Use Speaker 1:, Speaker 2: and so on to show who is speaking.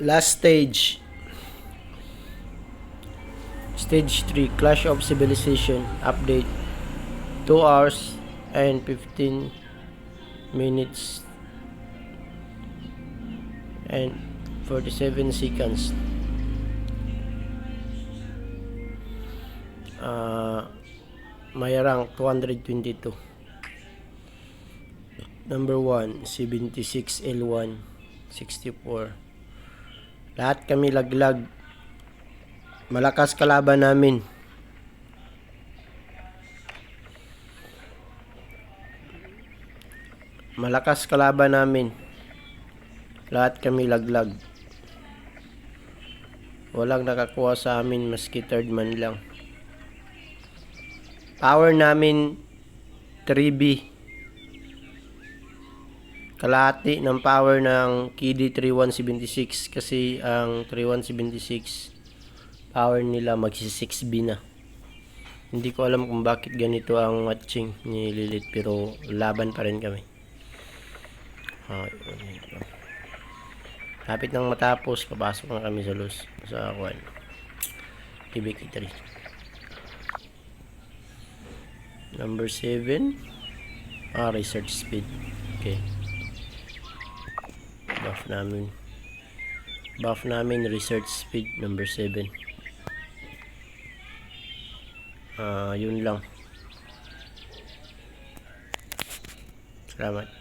Speaker 1: last stage. Stage 3 clash of civilization. Update. 2 hours and 15 minutes and 47 seconds. Uh, may rank 222 number 1 76 L1 64 lahat kami laglag. Malakas kalaban namin. Malakas kalaban namin. Lahat kami laglag. Walang nakakuha sa amin maski third man lang. Power namin 3B kalahati ng power ng KD 3176 kasi ang 3176 power nila magsi 6B na hindi ko alam kung bakit ganito ang matching ni Lilith pero laban pa rin kami Ah, lang. Lapit nang matapos, papasok na kami sa lus sa kwan. TBK 3. Number 7. Ah, research speed. Okay. Buff namin. Buff namin research speed number 7. Ah, yun lang. Salamat.